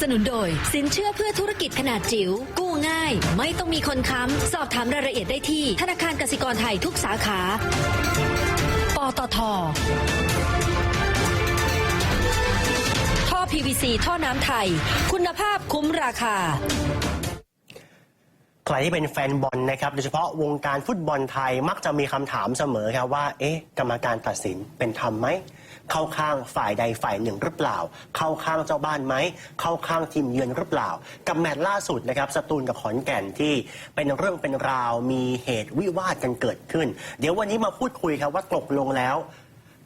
สนุนโดย สินเชื่อเพื่อธุรกิจขนาดจิ๋วกู้ง่าย ไม่ต้องมีคนค้ำ สอบถามรายละเอียดได้ที่ ธนาคารกสิกรไทยทุกสาขา ปตทท่อ PVC ท่อน้ำไทย คุณภาพคุ้มราคาใครที่เป็นแฟนบอลนะครับโดยเฉพาะวงการฟุตบอลไทยมักจะมีคำถามเสมอครับว่า เอ๊ะ กรรมการตัดสินเป็นธรรมไหม เข้าข้างฝ่ายใดฝ่ายหนึ่งหรือเปล่า เข้าข้างเจ้าบ้านไหม เข้าข้างทีมเยือนหรือเปล่า กับแมตช์ล่าสุดนะครับสตูลกับขอนแก่นที่เป็นเรื่องเป็นราวมีเหตุวิวาทกันเกิดขึ้น เดี๋ยววันนี้มาพูดคุยครับว่าตกลงแล้ว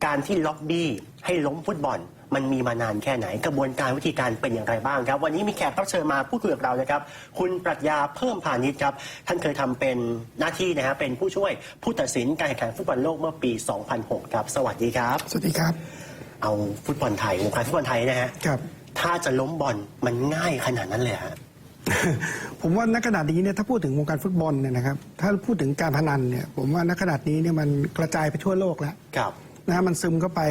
การที่ล็อบบี้ให้ล้มฟุตบอล มันมีมานานแค่ไหน กระบวนการวิธีการเป็นอย่างไรบ้างครับ วันนี้มีแขกรับเชิญมาพูดคุยกับเรานะครับ คุณปรัชญาเพิ่มพาณิชย์ครับ ท่านเคยทำเป็นหน้าที่นะฮะเป็นผู้ช่วยผู้ตัดสินการแข่งขันฟุตบอลโลกเมื่อปี 2006 ครับ สวัสดีครับ สวัสดีครับ เอาฟุตบอลไทยวงการฟุตบอลไทยนะฮะครับ ถ้าจะล้มบอลมันง่ายขนาดนั้นเลยเหรอฮะผมว่าณขนาดนี้เนี่ยถ้าพูดถึงวงการฟุตบอลเนี่ยนะครับ ถ้าพูดถึงการพนันเนี่ย ผมว่าณขนาดนี้เนี่ยมันกระจายไปทั่วโลกแล้วครับนะฮะมันซึมเข้าไป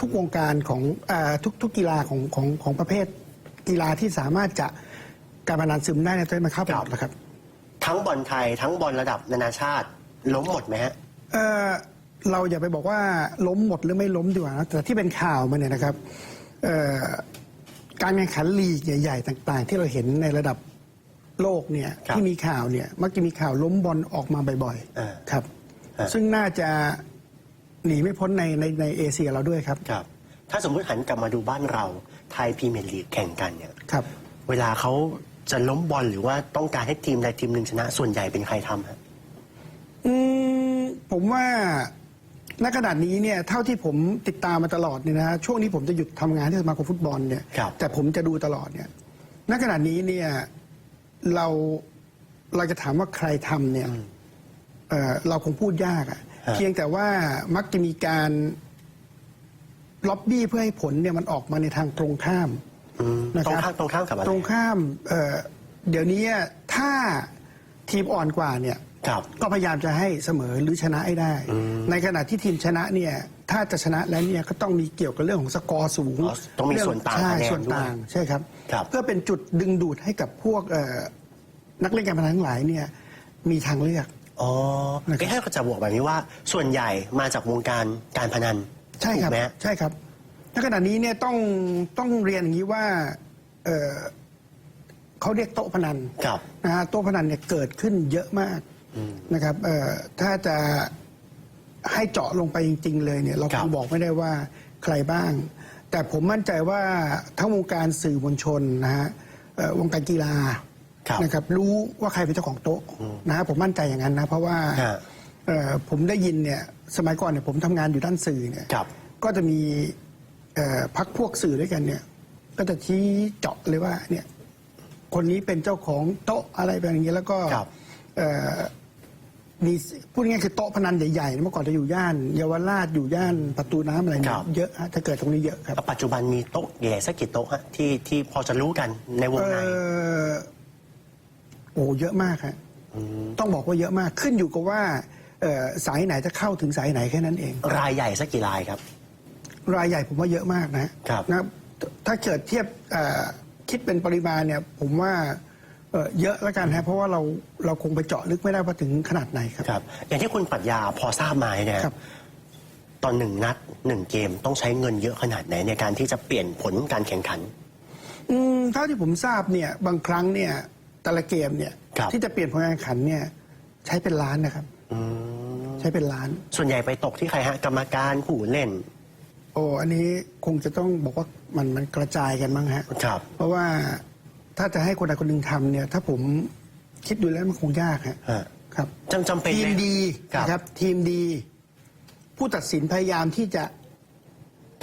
ทุกวงการของอาทุกทุกกีฬาของของของประเภทกีฬาที่สามารถจะการพนันซึมได้เนี่ยจะมันเข้าไปหมดแล้วครับ ทั้งบอลไทยทั้งบอลระดับนานาชาติ ล้มหมดไหมฮะเอ่อเราอย่าไปบอกว่าล้มหมดหรือไม่ล้มดีกว่านะแต่ที่เป็นข่าวมาเนี่ยนะครับเอ่อการแข่งขันลีกใหญ่ๆต่าง ๆ ที่เราเห็นในระดับโลกเนี่ยครับที่มีข่าวเนี่ยมักจะมีข่าวล้มบอลออกมาบ่อยอ่าๆครับอ่าซึ่งน่าจะ หนีไม่พ้นในในในเอเชียเราด้วยครับครับ ถ้าสมมติหันกลับมาดูบ้านเราไทยพรีเมียร์ลีกแข่งกันเนี่ยครับ เวลาเขาจะล้มบอลหรือว่าต้องการให้ทีมใดทีมหนึ่งชนะส่วนใหญ่เป็นใครทำฮะอืมผมว่าณขนาดนี้เนี่ยเท่าที่ผมติดตามมาตลอดเนี่ยนะฮะช่วงนี้ผมจะหยุดทำงานที่สมาคมฟุตบอลเนี่ย ครับ แต่ผมจะดูตลอดเนี่ย ณขนาดนี้เนี่ยเราเราจะถามว่าใครทำเนี่ยเอ่อเราคงพูดยากอะฮะ เพียงแต่ว่ามักจะมีการล็อบบี้เพื่อให้ผลเนี่ยมันออกมาในทางตรงข้ามอืมนะตครงรับข้ามตรงข้ามกับอะไรตรงข้ามเอ่อเดี๋ยวนี้ถ้าทีมอ่อนกว่าเนี่ยครับก็พยายามจะให้เสมอหรือชนะให้ได้อืมในขณะที่ทีมชนะเนี่ยถ้าจะชนะแล้วเนี่ยก็ต้องมีเกี่ยวกับเรื่องของสกอร์สูงอ๋อต้องมีส่วนต่างใช่คะแนนส่วนต่างด้วยใช่ครับครับ เพื่อเป็นจุดดึงดูดให้กับพวกเอ่อนักเล่นการพนันทั้งหลายเนี่ยมีทางเลือก อ๋อนะครับเอ๊ะให้เขาจะบอกแบบนี้ว่า ส่วนใหญ่มาจากวงการการพนันใช่ครับถูกไหมฮะ ใช่ครับในขณะนี้เนี่ยต้องต้องเรียนอย่างนี้ว่าเอ่อเขาเรียกโต๊ะพนันครับนะฮะโต๊ะพนันเนี่ยเกิดขึ้นเยอะมากอืมนะครับเอ่อถ้าจะให้เจาะลงไปจริง ๆ เลยเนี่ย เราครัคบงบอกไม่ได้ว่าใครบ้าง แต่ผมมั่นใจว่าทั้งวงการสื่อมวลชนนะฮะเอ่อวงการกีฬาครับ นะครับรู้ว่าใครเป็นเจ้าของโต๊ะนะฮะผมมั่นใจอย่างนั้นนะเพราะว่าฮะเอ่อผมได้ยินเนี่ยสมัยก่อนเนี่ยผมทำงานอยู่ด้านสื่อเนี่ยครับก็จะมีเอ่อพักพวกสื่อด้วยกันเนี่ย ก็จะชี้เจาะเลยว่าเนี่ยคนนี้เป็นเจ้าของโต๊ะอะไรแบบนี้แล้วก็ครับเอ่อมีพูดง่ายๆคือโต๊ะพนันใหญ่ๆเมื่อก่อนจะอยู่ย่านเยาวราชอยู่ย่านประตูน้ำอะไรเนี่คยรับเยอะฮะถ้าเกิดตรงนี้เยอะครับแล้วปัจจุบันมีโต๊ะใหญ่สักกี่โต๊ะฮะที่ที่พอจะรู้กันในวงเอในอ โอ้เยอะมากฮะมต้องบอกว่าเยอะมากขึ้นอยู่กับว่าเอ่อสายไหนจะเข้าถึงสายไหนแค่นั้นเอง รายใหญ่สักกี่รายครับ รายใหญ่ผมว่าเยอะมากนะฮะครับนะถ้าเกิดเทียบเอ่อคิดเป็นปริมาณเนี่ย ผมว่าเอ่อเยอะแล้วกันฮะเพราะว่าเราเราคงไปเจาะลึกไม่ได้ว่าถึงขนาดไหนครับครับ อย่างที่คุณปรัชญาพอทราบมาเนี่ยครับตอนหนึ่งนัดหนึ่งเกมต้องใช้เงินเยอะขนาดไหนในการที่จะเปลี่ยนผลการแข่งขัน อืมเท่าที่ผมทราบเนี่ย บางครั้งเนี่ย แต่ละเกมเนี่ยครับ ที่จะเปลี่ยนผลการแข่งขันเนี่ยใช้เป็นล้านนะครับ อืมใช้เป็นล้าน ส่วนใหญ่ไปตกที่ใครฮะ กรรมการผู้เล่น โอ้อันนี้คงจะต้องบอกว่ามันมันกระจายกันมั้งฮะ ครับ เพราะว่าถ้าจะให้คนใดคนหนึ่งทำเนี่ย ถ้าผมคิดดูแล้วมันคงยากฮะฮะ ครับจำจำเป็นทีไหมดีครับ นะครับ ทีมดี ผู้ตัดสินพยายามที่จะ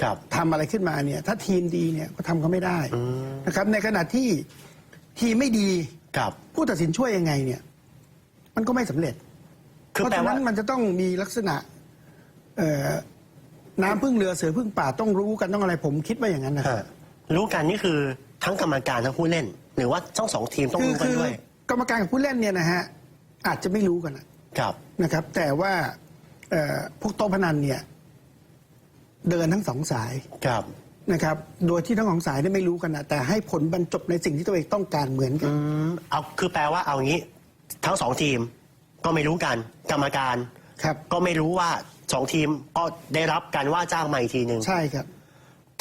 ครับ ทำอะไรขึ้นมาเนี่ย ถ้าทีมดีเนี่ยก็ทำเขาไม่ได้อืมนะครับ ในขณะที่ทีมไม่ดี ครับ ผู้ตัดสินช่วยยังไงเนี่ย มันก็ไม่สำเร็จ คือเพราะแปลฉะว่านั้นมันจะต้องมีลักษณะ เอ่อน้ำพึ่งเรือเสือพึ่งป่าต้องรู้กันต้องอะไร ผมคิดว่าอย่างนั้นนะครับฮะรู้กันนี่คือทั้งกรรมการทั้งผู้เล่น หรือว่าทั้งสองทีมต้องคือรู้กันคือด้วย กรรมการกับผู้เล่นเนี่ยนะฮะอาจจะไม่รู้กันนะครับ นะครับ แต่ว่าเอ่อพวกโต๊ะพนันเนี่ย เดินทั้งสองสาย ครับ นะครับ โดยที่ทั้งของสายเนี่ยไม่รู้กันนะแต่ให้ผลบรรจบในสิ่งที่ตัวเองต้องการเหมือนกัน อืมเอาคือแปลว่าเอางี้ ทั้งสองทีมก็ไม่รู้กัน กรรมการครับ ก็ไม่รู้ว่าสองทีมก็ได้รับการว่าจ้างมาอีกทีหนึ่ง ใช่ครับ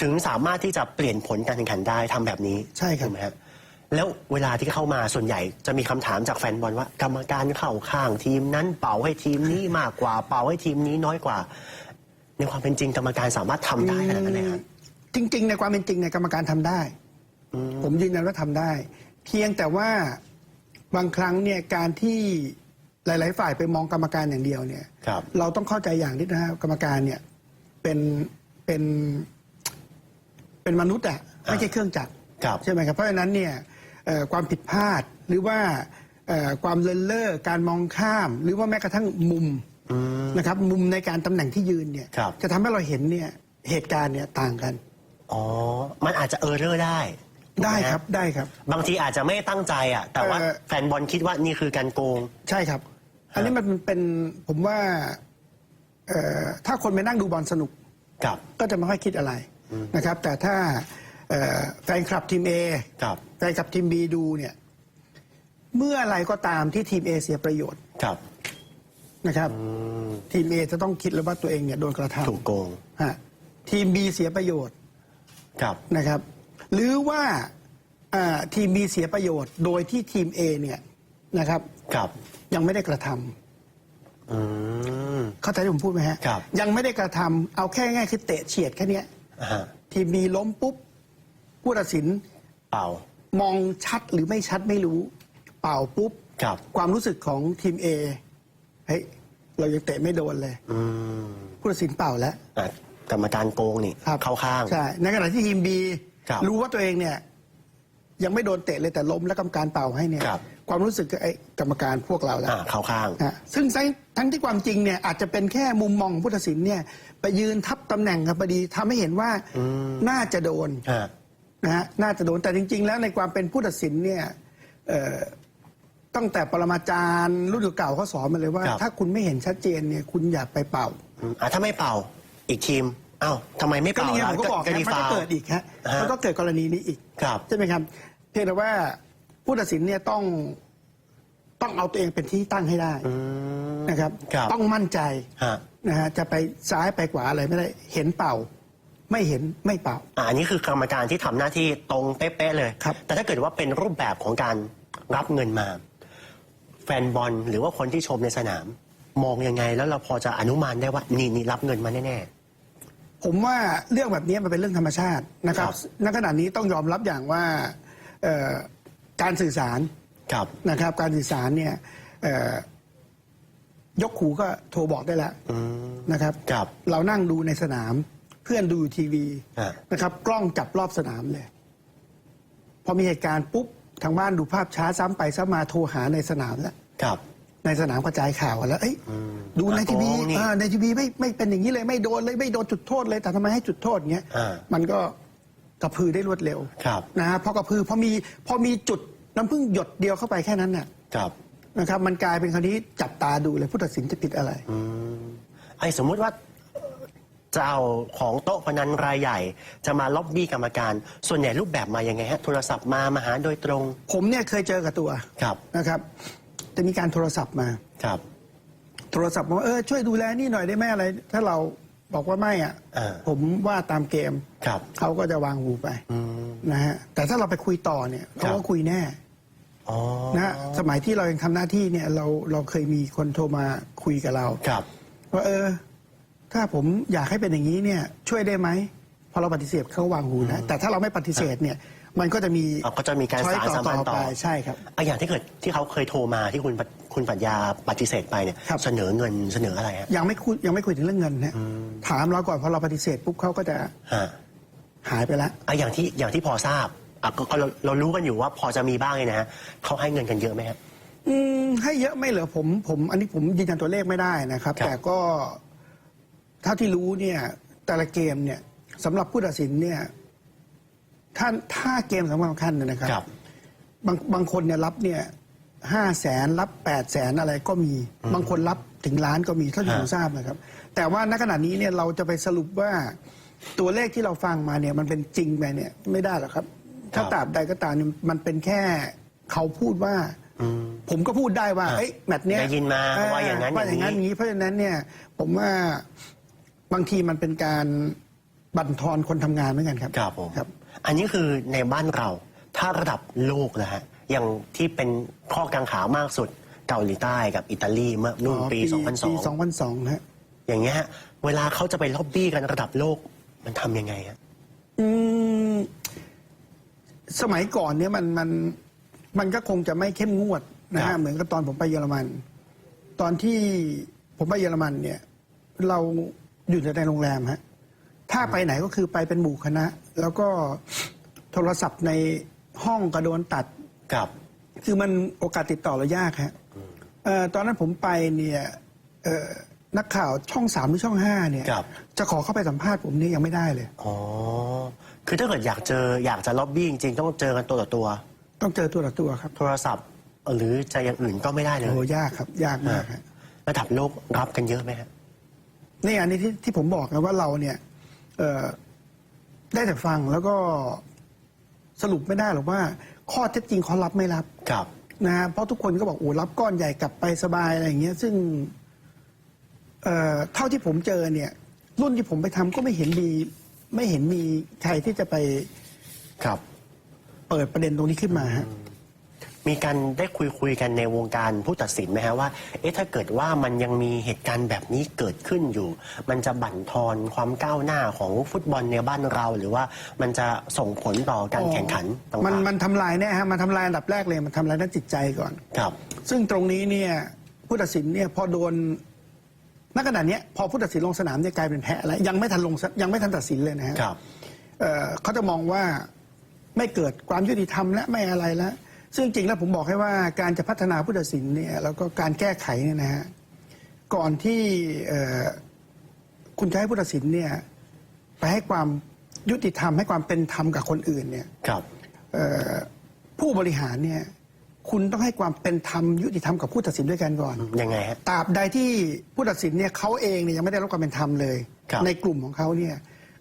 ถึงสามารถที่จะเปลี่ยนผลการแข่งขันได้ทำแบบนี้ใช่ครับ ถูกไหมฮะแล้วเวลาที่เข้ามาส่วนใหญ่จะมีคำถามจากแฟนบอลว่า กรรมการเข้าข้างทีมนั้นเป่าให้ทีมนี้มากกว่า เป่าให้ทีมนี้น้อยกว่า ในความเป็นจริงกรรมการสามารถทำได้ขนาดนั้นเลยครับ จริง ๆ ในความเป็นจริงในยกรรมการทำได้ ผมยืนยันว่าทำได้ เพียงแต่ว่าบางครั้งเนี่ยการที่หลาย ๆ ฝ่ายไปมองกรรมการอย่างเดียวเนี่ย ครับ เราต้องเข้าใจอย่างนิดนะครับกรรมการเนี่ยเป็นเป็นเป็นมนุษย์อะไม่ใช่เครื่องจักรครับใช่ไหมครับเพราะฉะนั้นเนี่ยเอ่อความผิดพลาดหรือว่าเอ่อความเลินเล่อการมองข้าม หรือว่าแม้กระทั่งมุมนะครับ มุมในการตำแหน่งที่ยืนเนี่ยครับ จะทำให้เราเห็นเนี่ยเหตุการณ์เนี่ยต่างกัน อ๋อ มันอาจจะเออร์เรอร์ได้ถูกหมได้ฮะครับได้ครับ บางทีอาจจะไม่ได้ตั้งใจอะ แต่ว่าเอ่อ แฟนบอลคิดว่านี่คือการโกง ใช่ครับ อันนี้มันเป็นผมว่าเอ่อถ้าคนไปนั่งดูบอลสนุกครับ ก็จะไม่ค่อยคิดอะไรนะครับ แต่ถ้าเอ่อแฟนคลับทีม A ครับ แฟนคลับทีม B ดูเนี่ย เมื่ออะไรก็ตามที่ทีม A เสียประโยชน์ครับ นะครับ ทีม A จะต้องคิดแล้วว่าตัวเองเนี่ยโดนกระทถูกโกงำฮะทีม B เสียประโยชน์ ครับนะครับ หรือว่าอ่าทีม B เสียประโยชน์ โดยที่ทีม A เนี่ยนะครับครับ ยังไม่ได้กระทำอืมเข้าใจที่ผมพูดไหมฮะครับยังไม่ได้กระทำเอาแค่ง่ายๆคือเตะเฉียดแค่เนี้ยอ่าฮะทีม B ล้มปุ๊บผู้ตัดสินเป่ามองชัดหรือไม่ชัดไม่รู้ เป่าปุ๊บครับ ความรู้สึกของทีม A เฮ้ยเรายังเตะไม่โดนเลยอืมผู้ตัดสินเป่าแล้วอะ กรรมการโกงนี่ครับ เข้าข้าง ใช่ ในขณะที่ทีม B ครับรู้ว่าตัวเองเนี่ย ยังไม่โดนเตะเลยแต่ล้มแล้วกรรมการเป่าให้เนี่ย ครับ ความรู้สึกก็ไอ้กรรมการพวกเราแล้ว อ่าเข้าข้างฮะซึ่งทั้งทั้งที่ความจริงเนี่ยอาจจะเป็นแค่มุมมองของผู้ตัดสินเนี่ยไปยืนทับตำแหน่งกันพอดีทำให้เห็นว่าน่าจะโดนฮะ นะฮะน่าจะโดนแต่จริง ๆ แล้วในความเป็นผู้ตัดสินเนี่ยเอ่อตั้งแต่ปรมาจารย์รุ่นเก่าเขาสอนมาเลยว่า ครับ ถ้าคุณไม่เห็นชัดเจนเนี่ยคุณอย่าไปเป่า อืมอะถ้าไม่เป่า อีกทีมอ้าวทำไมไม่ก็เป่านี่ไงล่ะผมก็บอกก็นะดีมันฟาก็ว เกิดอีกฮะฮะมันก็เกิดกรณีนี้อีก ครับ ใช่ไหมครับ เพียงแต่ว่าผู้ตัดสินเนี่ยต้องต้องเอาตัวเองเป็นที่ตั้งให้ได้อืม นะครับ ครับ ต้องมั่นใจฮะนะฮะจะไปซ้ายไปขวาอะไรไม่ได้เห็นเป่า ไม่เห็นไม่เป่า อะอันนี้คือกรรมการที่ทำหน้าที่ตรงเป๊ะๆเลย ครับ แต่ถ้าเกิดว่าเป็นรูปแบบของการรับเงินมา แฟนบอลหรือว่าคนที่ชมในสนาม มองยังไงแล้วเราพอจะอนุมานได้ว่านี่นี่รับเงินมาแน่ ผมว่าเรื่องแบบนี้มันเป็นเรื่องธรรมชาตินะครับครับณขณะนี้ต้องยอมรับอย่างว่าเอ่อการสื่อสารๆครับนะครับ การสื่อสารเนี่ยเอ่อยกหูก็โทรบอกได้แล้วอืมนะครับครับเรานั่งดูในสนาม เพื่อนดูทีวีอะนะครับ กล้องจับรอบสนามเลย พอมีเหตุการณ์ปุ๊บทางบ้านดูภาพช้าซ้ำไปซ้ำมาโทรหาในสนามแล้วครับ ในสนามกระจายข่าวกันแล้วเอ้ยอืมดูในทีวีโกงนี่อ่าในทีวีไม่ไม่เป็นอย่างนี้เลยไม่โดนเลยไม่โดนจุดโทษเลยแต่ทำไมให้จุดโทษเงี้ยอ่ามันก็กระพือได้รวดเร็วครับนะฮะพอกระพือพอมีพอมีจุดน้ำพึ่งหยดเดียวเข้าไปแค่นั้นน่ะครับนะครับ มันกลายเป็นคราวนี้จับตาดูเลยผู้ตัดสินจะผิดอะไรอืมไอ้สมมุติว่าเจ้าของโต๊ะพนันรายใหญ่ จะมาล็อบบี้กรรมการ ส่วนใหญ่รูปแบบมายังไงฮะ โทรศัพท์มามาหาโดยตรง ผมเนี่ยเคยเจอกับตัวครับนะครับ จะมีการโทรศัพท์มา ครับ โทรศัพท์มาว่าเออช่วยดูแลนี่หน่อยได้ไหมอะไร ถ้าเราบอกว่าไม่อะอ่าผมว่าตามเกมครับ เขาก็จะวางหูไปอืม นะฮะแต่ถ้าเราไปคุยต่อเนี่ยเขาครัก็บ คุยแน่อ๋อนะฮะสมัยที่เรายังทำหน้าที่เนี่ยเราเราเคยมีคนโทรมาคุยกับเรา ครับ ว่าเออ ถ้าผมอยากให้เป็นอย่างนี้เนี่ย ช่วยได้ไหมพอเราปฏิเสธเขาวางหูนะแต่ถ้าเราไม่ปฏิเสธเนี่ย มันก็จะมีเอาก็จะมีการช้อยสารสัมพันธ์ต่อ ไปใช่ครับไอ้อย่างที่เกิดที่เขาเคยโทรมาที่คุณปคุณปรัญญาปฏิเสธไปเนี่ยครับ เสนอเงินเสนออะไรฮะยังไม่คุยยังไม่คุยถึงเรื่องเงินนะถามเราก่อนพอเราปฏิเสธปุ๊บเขาก็จะฮะหายไปแล้วไอ้อย่างที่อย่างที่พอทราบอะก็ก็เราเรารู้กันอยู่ว่าพอจะมีบ้างเลยนะฮะเขาให้เงินกันเยอะไหมครับอืมให้เยอะไม่เหรอผมผมอันนี้ผมยืนยันตัวเลขไม่ได้นะครับ ครับ แต่ก็เท่าที่รู้เนี่ยแต่ละเกมเนี่ยสำหรับผู้ตัดสินเนี่ย ถ้าถ้าเกมสำคัญๆเนี่ยนะครับครับ บางบางคนเนี่ยรับเนี่ยห้าแสนรับแปดแสนอะไรก็มี บางคนรับถึงล้านก็มีเท่าที่ผมฮะทราบนะครับ แต่ว่าณขณะนี้เนี่ยเราจะไปสรุปว่าตัวเลขที่เราฟังมาเนี่ยมันเป็นจริงไปเนี่ยไม่ได้หรอกครับ ถ้าครับตราบใดก็ตามเนี่ยมันเป็นแค่เขาพูดว่าอืมผมก็พูดได้ว่าอะเอ้ยแมตช์เนี้ยได้ยินมาว่าอย่างนั้นว่าอย่างนั้นอย่างนี้นี้ เพราะฉะนั้นเนี่ย ผมว่าบางทีมันเป็นการบั่นทอนคนทำงานเหมือนกันครับครับผมครับ อันนี้คือในบ้านเราถ้าระดับโลกนะฮะอย่างที่เป็นข้อกังขามากสุดเกาหลีใต้กับอิตาลีเมื่อนู่นปีปี2002 2002ฮะอย่างเงี้ยฮะเวลาเขาจะไปล็อบบี้กันระดับโลกมันทำยังไงฮะอืมสมัยก่อนเนี่ยมันมันมันก็คงจะไม่เข้มงวดนะครัฮะบเหมือนกับตอนผมไปเยอรมัน ตอนที่ผมไปเยอรมันเนี่ย เราอยู่แต่ในโรงแรมฮะ ถ้าไปไหนก็คือไปเป็นหมู่คณะ แล้วก็โทรศัพท์ในห้องก็โดนตัดกับ คือมันโอกาสติดต่อเรายากฮะเอ่อตอนนั้นผมไปเนี่ยเอ่อนักข่าวช่องสามหรือช่องห้าเนี่ยครับ จะขอเข้าไปสัมภาษณ์ผมนี่ยังไม่ได้เลย อ๋อ คือถ้าเกิดอยากเจออยากจะล็อบบี้จริงๆ ต้องเจอกันตัวต่อตัว ต้องเจอตัวต่อตัวครับโทรศัพท์หรือจะอย่างอื่นก็ไม่ได้เลยโอ้ยากครับ ยากมากฮะ ระดับโลกรับกันเยอะไหมฮะ นี่อันนี้ที่ที่ผมบอกนะว่าเราเนี่ยเอ่อ ได้แต่ฟังแล้วก็สรุปไม่ได้หรอกว่า ข้อเท็จจริงเขารับไม่รับครับนะฮะเพราะทุกคนก็บอกโอ้รับก้อนใหญ่กลับไปสบายอะไรอย่างเงี้ย ซึ่งเอ่อเท่าที่ผมเจอเนี่ย รุ่นที่ผมไปทำก็ไม่เห็นมีไม่เห็นมีใครที่จะไปครับ เปิดประเด็นตรงนี้ขึ้นมาฮะ มีการได้คุยคุยกันในวงการผู้ตัดสินไหมฮะว่า เอ๊ะถ้าเกิดว่ามันยังมีเหตุการณ์แบบนี้เกิดขึ้นอยู่ มันจะบั่นทอนความก้าวหน้าของฟุตบอลในบ้านเรา หรือว่ามันจะส่งผลต่อการแข่งขันต่างๆมันมันทำลายแน่ฮะมันทำลายอันดับแรกเลยมันทำลายด้านจิตใจก่อน ครับ ซึ่งตรงนี้เนี่ยผู้ตัดสินเนี่ยพอโดนณขณะเนี้ยพอผู้ตัดสินลงสนามเนี่ยกลายเป็นแพ้แล้วยังไม่ทันลงสยังไม่ทันตัดสินเลยนะฮะครับ เอ่อเขาจะมองว่าไม่เกิดความยุติธรรมและไม่อะไรแล้ว ซึ่งจริงแล้วผมบอกให้ว่าการจะพัฒนาผู้ตัดสินเนี่ยแล้วก็การแก้ไขเนี่ยนะฮะก่อนที่เอ่อคุณจะให้ผู้ตัดสินเนี่ยไปให้ความยุติธรรมให้ความเป็นธรรมกับคนอื่นเนี่ยครับเอ่อผู้บริหารเนี่ยคุณต้องให้ความเป็นธรรมยุติธรรมกับผู้ตัดสินด้วยกันก่อนยังไงฮะตราบใดที่ผู้ตัดสินเนี่ยเขาเองเนี่ยยังไม่ได้รับความเป็นธรรมเลยครับในกลุ่มของเขาเนี่ย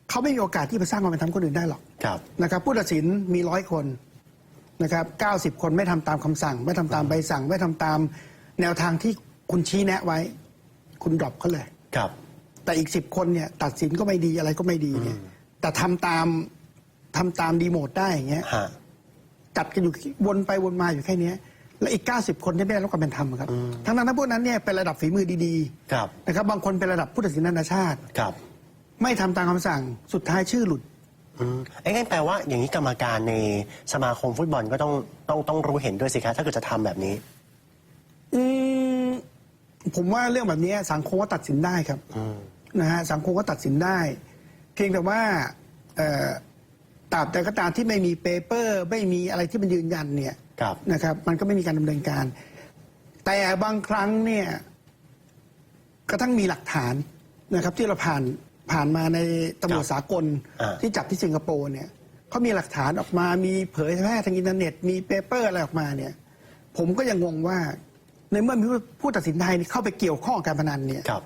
เขาไม่มีโอกาสที่ไปสร้างความเป็นธรรมคนอื่นได้หรอกครับนะครับผู้ตัดสินมีร้อยคน นะครับเก้าสิบคนไม่ทำตามคำสั่ง ไม่ทำตามใบสั่ง ไม่ทำตามแนวทางที่คุณชี้แนะไว้ คุณดรอปเขาเลยครับ แต่อีกสิบคนเนี่ยตัดสินก็ไม่ดีอะไรก็ไม่ดีเนี่ย แต่ทำตามทำตามดีโมดได้อย่างเงี้ยฮะจัดกันอยู่วนไปวนมาอยู่แค่เนี้ยและอีก 90 คนที่ไม่ได้รับความเป็นธรรมครับ ทั้งนั้นทั้งพวกนั้นเนี่ยเป็นระดับฝีมือดีครับๆนะครับ บางคนเป็นระดับผู้ตัดสินนานาชาติครับ ไม่ทำตามคำสั่งสุดท้ายชื่อหลุด อืมไอ้งั้นแปลว่าอย่างนี้กรรมการในสมาคมฟุตบอลก็ต้องต้องต้องรู้เห็นด้วยสิครับถ้าเกิดจะทำแบบนี้ อืมผมว่าเรื่องแบบนี้สังคมก็ตัดสินได้ครับอืม นะฮะสังคมก็ตัดสินได้ เพียงแต่ว่าเอ่อตราบใดก็ตามที่ไม่มีเปเปอร์ ไม่มีอะไรที่มันยืนยันเนี่ยครับ นะครับ มันก็ไม่มีการดำเนินการ แต่บางครั้งเนี่ยกระทั่งมีหลักฐานนะครับ ที่เราผ่าน ผ่านมาในตำรวจครับสากลอ่าที่จับที่สิงคโปร์เนี่ยเขามีหลักฐานออกมามีเผยแพร่ทางอินเทอร์เน็ต มีเปเปอร์อะไรออกมาเนี่ย ผมก็ยังงงว่า ในเมื่อมีผู้ตัดสินไทยเข้าไปเกี่ยวข้องกับการพนันเนี่ยครับ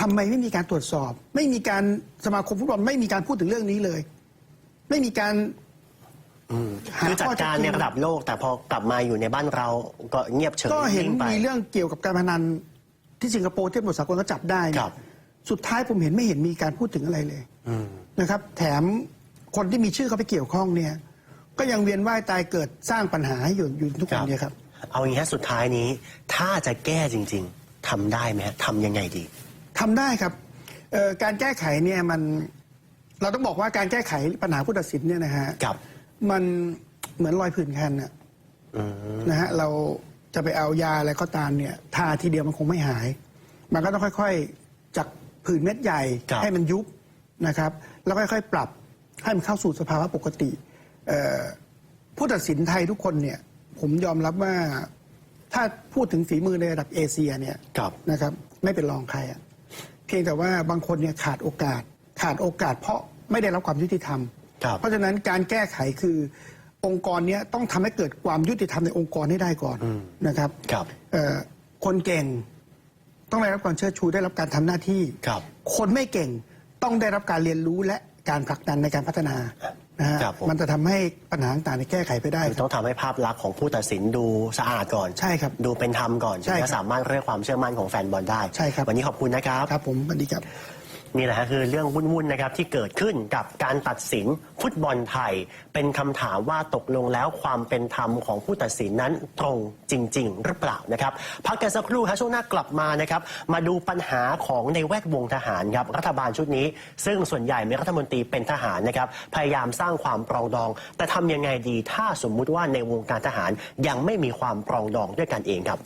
ทำไมไม่มีการตรวจสอบ ไม่มีการสมาคมฟุตบอลไม่มีการพูดถึงเรื่องนี้เลย ไม่มีการอืมหาคือจัดข้อเท็จการจริงในระดับโลก แต่พอกลับมาอยู่ในบ้านเราก็เงียบเฉยก็เห็นงไปมีเรื่องเกี่ยวกับการพนันที่สิงคโปร์ที่ตำรวจสากลก็จับได้เนี่ยครับ สุดท้ายผมเห็นไม่เห็นมีการพูดถึงอะไรเลยอืมนะครับ แถมคนที่มีชื่อเขาไปเกี่ยวข้องเนี่ย ก็ยังเวียนว่ายตายเกิดสร้างปัญหาให้อยู่อยู่ทุกวันเนี่ยครับ เอาอย่างนี้ฮะสุดท้ายนี้ ถ้าจะแก้จริง ๆทำได้ไหมฮะทำยังไงดีทำได้ครับเอ่อการแก้ไขเนี่ยมันเราต้องบอกว่าการแก้ไขปัญหาผู้ตัดสินเนี่ยนะฮะครับมันเหมือนรอยผื่นคันน่ะอืมนะฮะเราจะไปเอายาอะไรก็ตามเนี่ย ทาทีเดียวมันคงไม่หาย มันก็ต้องค่อย ๆจาก ผื่นเม็ดใหญ่ครับให้มันยุบนะครับ แล้วค่อยๆ ปรับให้มันเข้าสู่สภาวะปกติเอ่อผู้ตัดสินไทยทุกคนเนี่ย ผมยอมรับว่า ถ้าพูดถึงฝีมือในระดับเอเชียเนี่ยครับ นะครับ ไม่เป็นรองใครอะเพียงแต่ว่าบางคนเนี่ยขาดโอกาส ขาดโอกาส เพราะไม่ได้รับความยุติธรรม ครับ เพราะฉะนั้นการแก้ไขคือองค์กรเนี้ยต้องทำให้เกิดความยุติธรรมในองค์กรให้ได้ก่อนอืมนะครับครับ เอ่อคนเก่ง ต้องได้รับการเชิดชูได้รับการทำหน้าที่ครับคนไม่เก่งต้องได้รับการเรียนรู้และการผลักดันในการพัฒนานะฮะครับผมมันจะทำให้ปัญหาต่างๆเนี่ยแก้ไขไปได้คือครัต้บองทำให้ภาพลักษณ์ของผู้ตัดสินดูสะอาดก่อนใช่ครับดูเป็นธรรมก่อนใช่ถึงครับจะสามารถเรียกความเชื่อมั่นของแฟนบอลได้ใช่ครับวันนี้ขอบคุณนะครับครับผมสวัสดีครับ นี่แหละฮะคือเรื่องวุ่นๆนะครับที่เกิดขึ้นกับการตัดสินฟุตบอลไทย เป็นคำถามว่าตกลงแล้วความเป็นธรรมของผู้ตัดสินนั้นตรงจริง ๆ หรือเปล่านะครับพักกันสักครู่ฮะช่วงหน้ากลับมานะครับมาดูปัญหาของในแวดวงทหารครับรัฐบาลชุดนี้ ซึ่งส่วนใหญ่มีรัฐมนตรีเป็นทหารนะครับพยายามสร้างความปรองดอง แต่ทำยังไงดีถ้าสมมุติว่าในวงการทหารยังไม่มีความปรองดองด้วยกันเองครับ